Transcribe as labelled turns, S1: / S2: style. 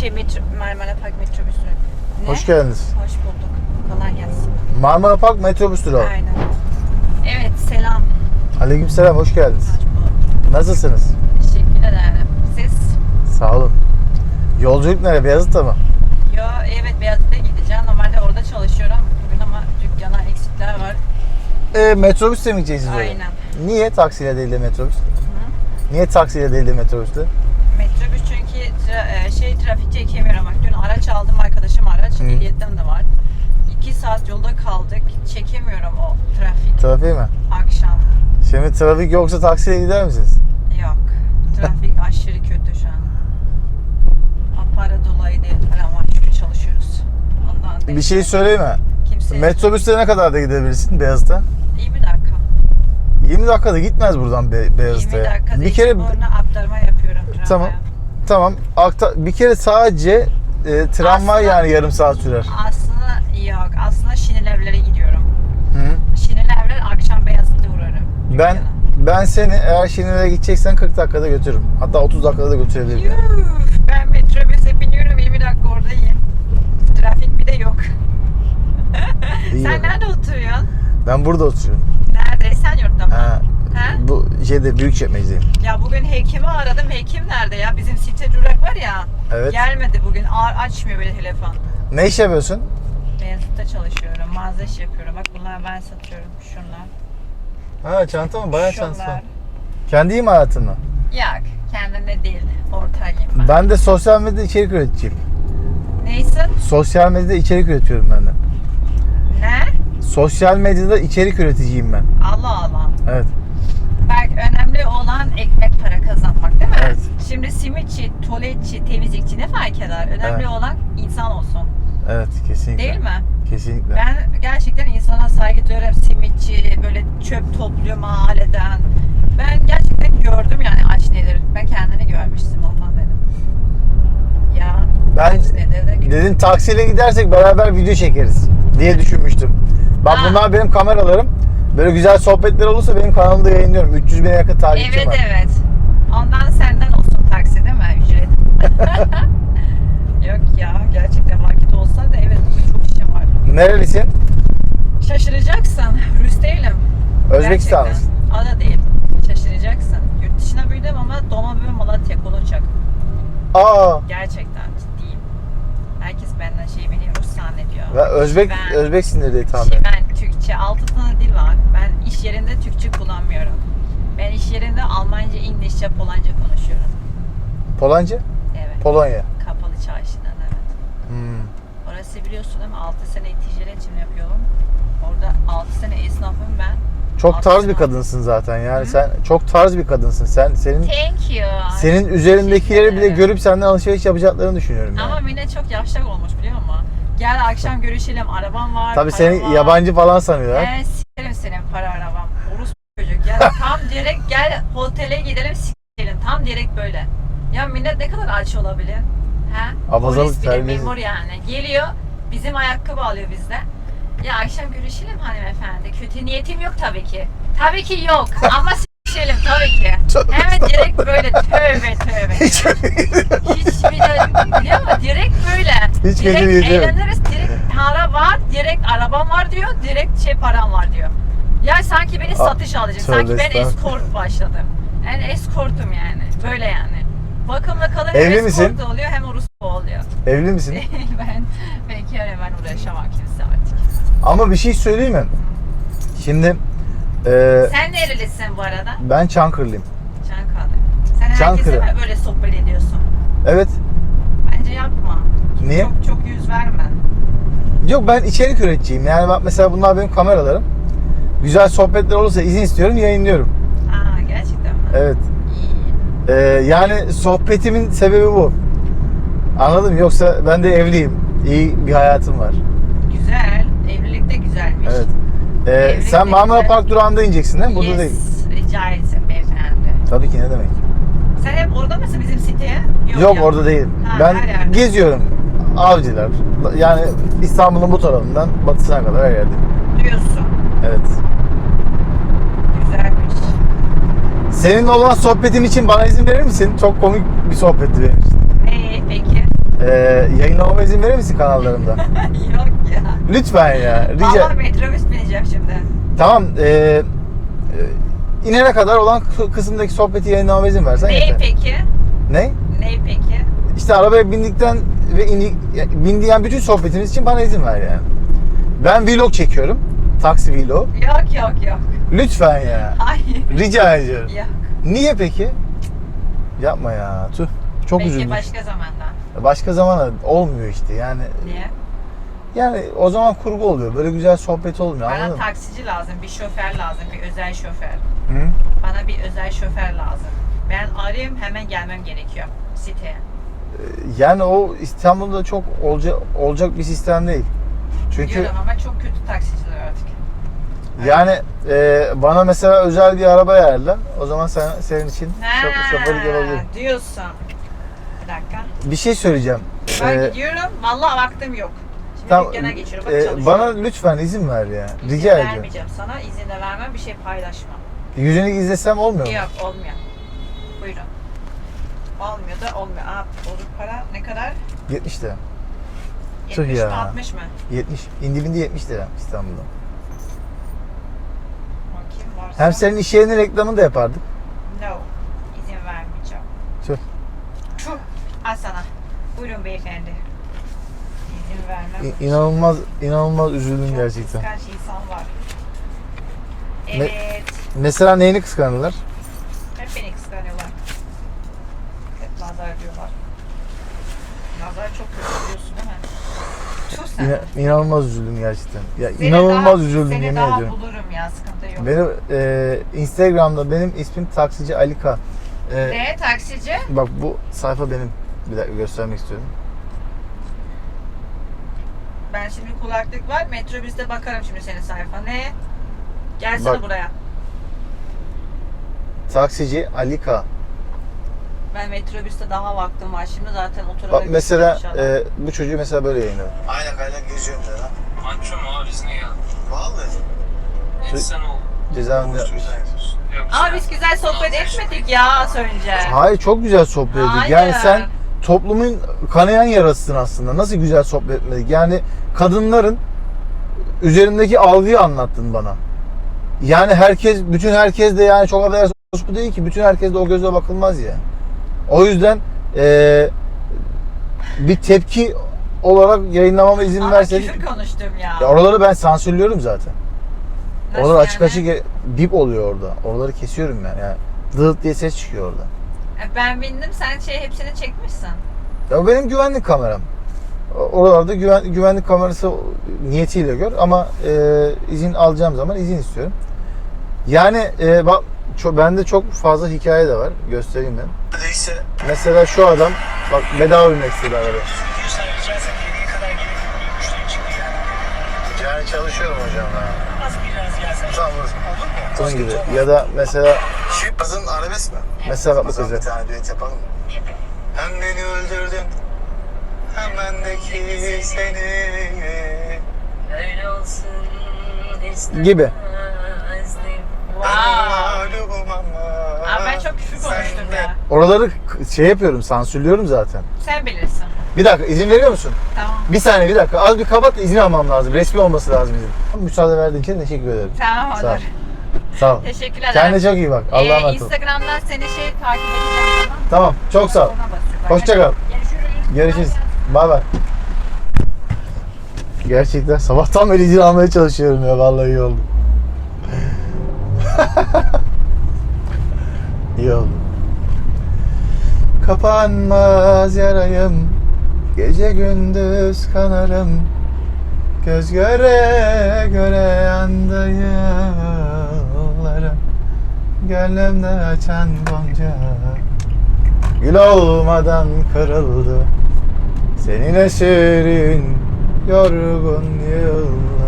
S1: şey metro, Marmara Park metrobüsü. Ne?
S2: Hoş geldiniz.
S1: Hoş bulduk. Kolay gelsin.
S2: Marmara Park metrobüs durağı.
S1: Aynen. Evet selam.
S2: Aleykümselam, hoş geldiniz.
S1: Hoş bulduk.
S2: Nasılsınız?
S1: Teşekkür ederim. Siz?
S2: Sağ olun. Yolculuk nereye? Beyazıt'ta mı?
S1: Yo evet Beyazıt'a gideceğim. Normalde orada çalışıyorum. Bugün ama dükkana eksikler var.
S2: E, metrobüsle mi gideceksiniz oraya?
S1: Aynen.
S2: Niye taksiyle değil de metrobüs? Niye taksiyle değil de metrobüsle?
S1: Metrobüs çünkü tra- e, şey trafik çekemiyorum. Bak dün araç aldım arkadaşım araç.
S2: Hı.
S1: Ehliyetten de var. İki saat yolda kaldık. Çekemiyorum o trafik
S2: Trafiği mi?
S1: akşam.
S2: Şimdi trafik yoksa taksiyle gider misiniz?
S1: Yok. Trafik aşırı kötü şu an. O para dolayı değil. Para var çünkü çalışıyoruz. Ondan değil.
S2: Bir şey söyleyeyim mi?
S1: Kimse...
S2: Metrobüste ne kadar da gidebilirsin Beyazıt'a?
S1: 20 dakika.
S2: 20 dakikada gitmez buradan Be-
S1: 20
S2: Beyazıt'a.
S1: dakika.
S2: Bir kere
S1: Sonra aktarma yapıyorum tramvaya.
S2: tamam. Tamam. Akta, bir kere sadece e, tramvay
S1: Aslında-
S2: yani yarım saat sürer.
S1: Aslında yok. Aslında Şinilevlere gidiyorum.
S2: Hı.
S1: Şinilevler akşam Beyazıt'ta uğrarım.
S2: Ben
S1: dükkana.
S2: ben seni eğer Şirin'e gideceksen 40 dakikada götürürüm. Hatta 30 dakikada da götürebilirim. yani.
S1: Yuh, ben metrobüse biniyorum 20 dakika oradayım. Trafik bir de yok. Sen
S2: yani.
S1: nerede oturuyorsun?
S2: Ben burada oturuyorum.
S1: Nerede? Esenyurt'ta mı?
S2: Ha, şeyde Büyükçekmece'deyim.
S1: Ya bugün hekimi aradım. Hekim nerede ya? Bizim site durak var ya.
S2: Evet.
S1: Gelmedi bugün. A- açmıyor böyle telefon.
S2: Ne iş yapıyorsun?
S1: Beyazıt'ta çalışıyorum. Mağaza iş yapıyorum. Bak bunlar ben satıyorum. Şunlar.
S2: Ha çanta mı? Bayağı
S1: Şunlar.
S2: çantası var. Kendi imalatın mı?
S1: Yok. Kendine değil. Ortağıyım ben.
S2: Ben de sosyal medyada içerik üreticiyim.
S1: Neysin?
S2: Sosyal medyada içerik üretiyorum ben de.
S1: Ne?
S2: Sosyal medyada içerik üreticiyim ben.
S1: Allah Allah.
S2: Evet.
S1: Önemli olan ekmek para kazanmak değil mi?
S2: Evet.
S1: Şimdi simitçi, tuvaletçi, temizlikçi ne fark eder? Önemli
S2: Evet.
S1: olan insan olsun.
S2: Evet kesinlikle.
S1: Değil mi?
S2: Kesinlikle.
S1: Ben gerçekten insana saygı duyuyorum. Simitçi, böyle çöp topluyor mahalleden. Ben gerçekten gördüm yani aç nedir. Ben kendini görmüştüm ondan dedim. Ya
S2: Ben
S1: aç nedir de gör-
S2: dedim taksiyle gidersek beraber video çekeriz diye düşünmüştüm. Bak
S1: Ha.
S2: bunlar benim kameralarım. Böyle güzel sohbetler olursa benim kanalımda yayınlıyorum. 300 bine yakın takipçim
S1: Evet
S2: var.
S1: evet. Ondan senden olsun taksi değil mi? Ücret. Yok ya gerçekten market olsa da evet bugün çok işim var.
S2: Nerelisin?
S1: Şaşıracaksın. Rus değilim.
S2: Özbekistan
S1: Gerçekten. O da değil. Şaşıracaksın. Yurt dışına büyüdüm ama doğma büyüme Malatya Koloçak.
S2: Aa.
S1: Gerçekten ciddiyim. Herkes benden şey beni Rus zannediyor.
S2: Ve Özbek
S1: Ben-
S2: Özbeksindir diye tahmin
S1: ben Türkçe, altı tane dil var. Ben iş yerinde Türkçe kullanmıyorum. Ben iş yerinde Almanca, İngilizce, Polonca konuşuyorum.
S2: Polanca?
S1: Evet.
S2: Polonya.
S1: Kapalı çarşıdan evet.
S2: Hmm.
S1: Orası biliyorsun değil mi? 6 sene ticaretim yapıyorum. Orada 6 sene esnafım ben.
S2: Çok tarz bir kadınsın zaten. Yani sen çok tarz bir kadınsın. Sen senin
S1: Thank you.
S2: senin üzerindekileri bile görüp senden alışveriş yapacaklarını düşünüyorum yani.
S1: Ama Mine çok yavşak olmuş biliyor musun? Gel akşam görüşelim. Arabam var.
S2: Tabii seni
S1: var.
S2: yabancı falan sanıyorlar.
S1: Ben sikerim senin para arabam. Orus çocuk. Gel tam direkt gel otele gidelim sikerim. Tam direkt böyle. Ya millet ne kadar aç olabilir? He?
S2: Abazalık,
S1: Polis bile
S2: terbiyesiz.
S1: memur yani. Geliyor bizim ayakkabı alıyor bizden. Ya akşam görüşelim hanımefendi. Kötü niyetim yok tabii ki. Tabii ki yok. Ama s**elim tabii ki.
S2: Tövbe
S1: Hemen direkt böyle tövbe tövbe.
S2: Hiç
S1: Hiç bile biliyor musun? Direkt böyle.
S2: Hiç
S1: direkt
S2: kötü niyeti yok.
S1: eğleniriz. Direkt para var. Direkt arabam var diyor. Direkt şey param var diyor. Ya sanki beni satış alacak. Sanki ben
S2: estağfurullah.
S1: escort başladım. Yani escortum yani. Böyle yani. Bakımla
S2: Evli
S1: hem
S2: misin?
S1: escort oluyor hem Rus oluyor.
S2: Evli misin?
S1: ben bekarım ben uğraşamam kimse artık.
S2: Ama bir şey söyleyeyim mi? Şimdi e,
S1: Sen nerelisin bu arada?
S2: ben Çankırılıyım.
S1: Çankırı. Sen herkese
S2: Çankırı.
S1: mi böyle sohbet ediyorsun?
S2: Evet.
S1: Bence yapma.
S2: Niye?
S1: Çok çok yüz verme.
S2: Yok ben içerik üreticiyim. Yani bak mesela bunlar benim kameralarım. Güzel sohbetler olursa izin istiyorum, yayınlıyorum.
S1: Aa gerçekten mi?
S2: Evet.
S1: İyi.
S2: E, yani sohbetimin sebebi bu. Anladım. Yoksa ben de evliyim. İyi bir hayatım var.
S1: Güzel. Evlilik de güzelmiş.
S2: Evet. E,
S1: Evlilik
S2: sen
S1: de
S2: Marmara
S1: güzel.
S2: Park durağında ineceksin değil mi? Burada
S1: yes,
S2: değil.
S1: rica etsem beyefendi.
S2: Tabii ki ne demek.
S1: Sen hep orada mısın bizim siteye?
S2: Yok
S1: ya.
S2: orada değilim.
S1: Ha,
S2: ben
S1: her yerde.
S2: geziyorum. Avcılar. Yani İstanbul'un bu tarafından batısına kadar her yerde.
S1: Diyorsun.
S2: Evet.
S1: Güzelmiş.
S2: Senin olan sohbetim için bana izin verir misin? Çok komik bir sohbetti benim için.
S1: Ee, peki.
S2: e, yayınlamama izin verir misin kanallarımda?
S1: Yok ya.
S2: Lütfen ya. Rica.
S1: Valla metrobüs bineceğim şimdi.
S2: Tamam. E, e, inene kadar olan kı- kısımdaki sohbeti yayınlamama izin versen
S1: Ne
S2: yeter.
S1: peki?
S2: Ne?
S1: Ne peki?
S2: İşte arabaya bindikten ve indi, bindiğin bütün sohbetimiz için bana izin ver yani. Ben vlog çekiyorum. Taksi vlog.
S1: Yok yok yok.
S2: Lütfen ya.
S1: Hayır.
S2: Rica ediyorum.
S1: Yok.
S2: Niye peki? Yapma ya. Tüh. Çok
S1: Peki
S2: üzüldüm.
S1: başka zamanda.
S2: Başka zamana olmuyor işte. Yani
S1: Niye?
S2: yani o zaman kurgu oluyor. Böyle güzel sohbet olmuyor.
S1: Bana
S2: Anladın mı?
S1: taksici lazım, bir şoför lazım, bir özel şoför.
S2: Hı?
S1: Bana bir özel şoför lazım. Ben arayayım hemen gelmem gerekiyor siteye.
S2: Yani o İstanbul'da çok olacak olacak bir sistem değil. Çünkü
S1: Biliyorum ama çok kötü taksiciler artık.
S2: Yani e, bana mesela özel bir araba ayarla. O zaman sen senin için şoför, şoförlük yapabilirim.
S1: diyorsun. Bir dakika.
S2: Bir şey söyleyeceğim.
S1: Ben
S2: Ee,
S1: gidiyorum. Vallahi vaktim yok. Şimdi dükkana geçiyorum. Bak
S2: e, bana lütfen izin ver ya.
S1: İzin
S2: Rica ediyorum.
S1: vermeyeceğim sana. izin de vermem. Bir şey paylaşmam.
S2: Yüzünü izlesem olmuyor mu?
S1: Yok olmuyor. Buyurun. Olmuyor da olmuyor. Aa, bozuk para ne kadar?
S2: 70 lira.
S1: 70
S2: Tüh
S1: mi
S2: ya.
S1: 60 mı?
S2: 70. İndibinde 70 lira İstanbul'da. Hem senin iş yerinin reklamını da yapardık.
S1: No. İzin vermeyeceğim.
S2: Tüh.
S1: Tüh. Al sana. Buyurun beyefendi. İzin vermem.
S2: İ- İnanılmaz, inanılmaz üzüldüm
S1: Çok
S2: gerçekten.
S1: kıskanç insan var.
S2: Ne-
S1: Evet.
S2: Mesela neyini kıskandılar?
S1: Hep beni kıskanıyorlar. Hep nazar diyorlar. Nazar çok kötü biliyorsun değil mi? Tüh sen.
S2: İna- inanılmaz üzüldüm gerçekten. Ya
S1: Seni
S2: inanılmaz
S1: daha-
S2: üzüldüm
S1: seni
S2: yemin
S1: daha
S2: ediyorum.
S1: bulurum ya sıkıntı yok.
S2: Benim e, Instagram'da benim ismim taksici Alika. E,
S1: Ne taksici?
S2: bak bu sayfa benim. Bir dakika göstermek istiyorum.
S1: Ben şimdi kulaklık var. Metrobüste bakarım şimdi senin sayfa. Ne? Gelsene
S2: Bak.
S1: buraya.
S2: Taksici Alika.
S1: Ben metrobüste daha vaktim var. Şimdi zaten oturarak
S2: Bak mesela e, bu çocuğu mesela böyle yayınladı. Aynen kaynak geziyorum dedi.
S3: Açıyorum abi izne gel.
S2: Vallahi.
S3: İnsan ol.
S2: Cezaevinde yapmış.
S1: Ama biz güzel sohbet etmedik ya az önce.
S2: Hayır çok güzel sohbet ettik.
S1: Hayır.
S2: Yani sen toplumun kanayan yarasısın aslında. Nasıl güzel sohbet etmedik. Yani kadınların üzerindeki algıyı anlattın bana. Yani herkes, bütün herkes de yani çok affedersin bu değil ki. Bütün herkes de o gözle bakılmaz ya. O yüzden eee, bir tepki olarak yayınlamama izin
S1: Ama küfür konuştum ya.
S2: Ya oraları ben sansürlüyorum zaten.
S1: Nasıl
S2: Oralar açık
S1: yani?
S2: açık bip oluyor orada. Oraları kesiyorum ben. Yani dıt diye ses çıkıyor orada.
S1: E, Ben bindim sen şey hepsini çekmişsin.
S2: Ya benim güvenlik kameram. Oralarda güven, güvenlik kamerası niyetiyle gör ama e, izin alacağım zaman izin istiyorum. Yani e, bak çok, bende çok fazla hikaye de var. Göstereyim ben.
S3: Neyse.
S2: Mesela şu adam bak bedava binmek istedi araba.
S3: Diyorsan rica etsem geriye kadar gelip müşteri çıktı yani.
S2: Çalışıyorum hocam ya.
S3: Az biraz gelsen.
S2: Tamam. Bunun gibi. Ya da mesela
S4: Şu kızın arabesk mi?
S2: mesela bak bu kızı.
S4: bir tane düet yapalım mı? Hem beni öldürdün hem bendeki seni
S3: Öyle olsun.
S2: Gibi.
S1: Wow.
S4: Ama
S1: Aa, ben çok küfür konuştum.
S2: Oraları şey yapıyorum, sansürlüyorum zaten.
S1: Sen bilirsin.
S2: Bir dakika izin veriyor musun?
S1: Tamam.
S2: Bir saniye bir dakika. Az bir kapat izin almam lazım. Resmi olması lazım izin. Müsaade verdiğin için teşekkür ederim.
S1: Tamam
S2: Sağ ol.
S1: olur.
S2: Sağ ol.
S1: Teşekkür ederim.
S2: Kendine çok iyi bak. Allah'a
S1: Ee,
S2: emanet ol.
S1: Instagram'dan seni şey takip edeceğim tamam?
S2: Tamam. Çok sağ ol. Hoşça kal.
S1: Görüşürüz.
S2: Görüşürüz. Bay bay. Gerçekten sabahtan beri izin almaya çalışıyorum ya. Vallahi iyi oldu. iyi oldu. Kapanmaz yarayım. Gece gündüz kanarım. Göz göre göre yandı yıllarım. Gönlümde açan gonca Gül olmadan kırıldı. Senin eserin yorgun yıllarım